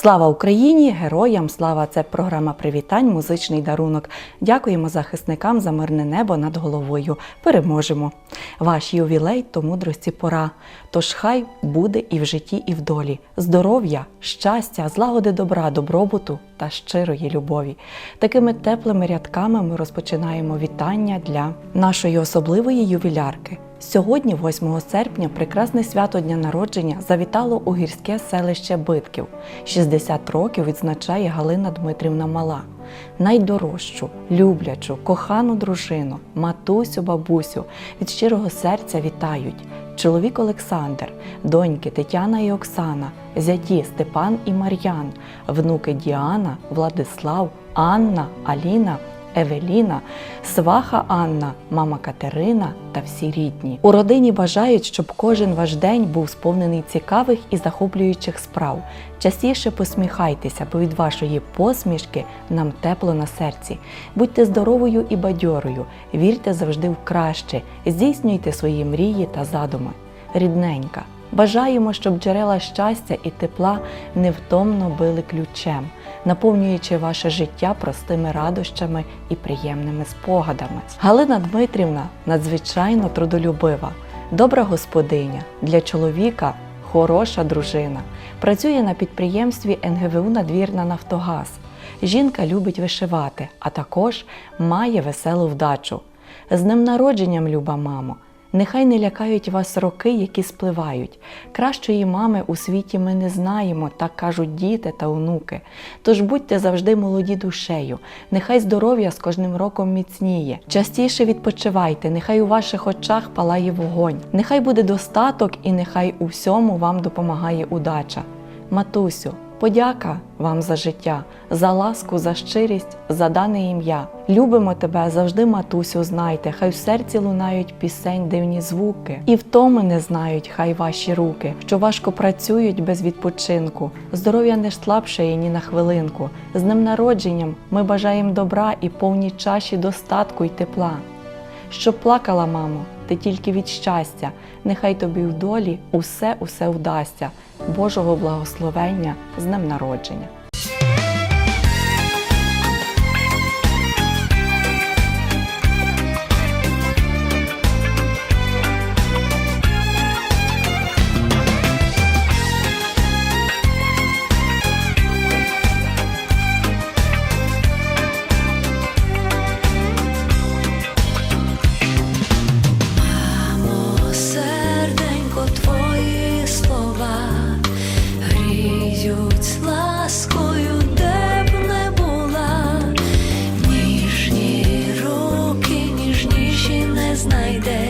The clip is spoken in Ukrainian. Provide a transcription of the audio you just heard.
Слава Україні! Героям! Слава! Це програма привітань, музичний дарунок. Дякуємо захисникам за мирне небо над головою. Переможемо! Ваш ювілей то мудрості пора. Тож хай буде і в житті, і в долі. Здоров'я, щастя, злагоди добра, добробуту та щирої любові. Такими теплими рядками ми розпочинаємо вітання для нашої особливої ювілярки. Сьогодні, 8 серпня, прекрасне свято дня народження завітало у гірське селище Битків. 60 років відзначає Галина Дмитрівна Мала. Найдорожчу, люблячу, кохану дружину, матусю, бабусю від щирого серця вітають чоловік Олександр, доньки Тетяна і Оксана, зяті Степан і Мар'ян, внуки Діана, Владислав, Анна, Аліна. Евеліна, сваха Анна, мама Катерина та всі рідні. У родині бажають, щоб кожен ваш день був сповнений цікавих і захоплюючих справ. Частіше посміхайтеся, бо від вашої посмішки нам тепло на серці. Будьте здоровою і бадьорою, вірте завжди в краще, здійснюйте свої мрії та задуми. Рідненька. Бажаємо, щоб джерела щастя і тепла невтомно били ключем, наповнюючи ваше життя простими радощами і приємними спогадами. Галина Дмитрівна надзвичайно трудолюбива, добра господиня для чоловіка. Хороша дружина. Працює на підприємстві НГВУ Надвірна Нафтогаз. Жінка любить вишивати, а також має веселу вдачу. З днем народженням, люба мамо! Нехай не лякають вас роки, які спливають. Кращої мами у світі ми не знаємо, так кажуть діти та онуки. Тож будьте завжди молоді душею, нехай здоров'я з кожним роком міцніє. Частіше відпочивайте, нехай у ваших очах палає вогонь, нехай буде достаток і нехай у всьому вам допомагає удача. Матусю, подяка вам за життя, за ласку, за щирість, за дане ім'я. Любимо тебе завжди, матусю, знайте, хай в серці лунають пісень, дивні звуки, і втоми не знають, хай ваші руки, що важко працюють без відпочинку. Здоров'я не слабшає ні на хвилинку. З ним народженням ми бажаємо добра і повні чаші достатку й тепла. Щоб плакала, мамо, ти тільки від щастя, нехай тобі в долі усе усе вдасться. Божого благословення з днем народження. Не